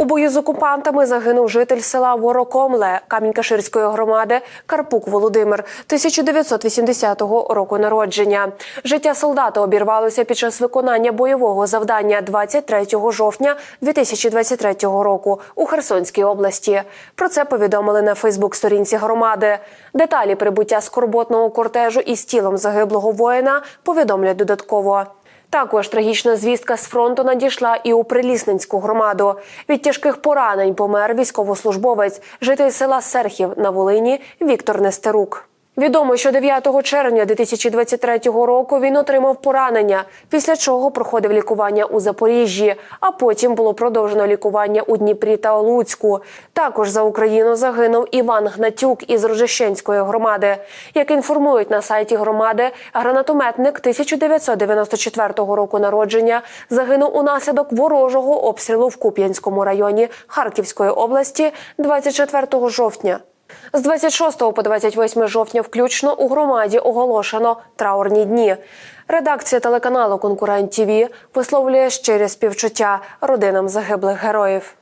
У бою з окупантами загинув житель села Ворокомле Камінь-Каширської громади Карпук Володимир 1980 року народження. Життя солдата обірвалося під час виконання бойового завдання 23 жовтня 2023 року у Херсонській області. Про це повідомили на Фейсбук-сторінці громади. Деталі прибуття скорботного кортежу із тілом загиблого воїна повідомлять додатково. Також трагічна звістка з фронту надійшла і у Прилісненську громаду. Від тяжких поранень помер військовослужбовець, житель села Серхів на Волині Віктор Нестерук. Відомо, що 9 червня 2023 року він отримав поранення, після чого проходив лікування у Запоріжжі, а потім було продовжено лікування у Дніпрі та Луцьку. Також за Україну загинув Іван Гнатюк із Рожищенської громади. Як інформують на сайті громади, гранатометник 1994 року народження загинув унаслідок ворожого обстрілу в Куп'янському районі Харківської області 24 жовтня. З 26 по 28 жовтня включно у громаді оголошено траурні дні. Редакція телеканалу Конкурент ТВ висловлює щире співчуття родинам загиблих героїв.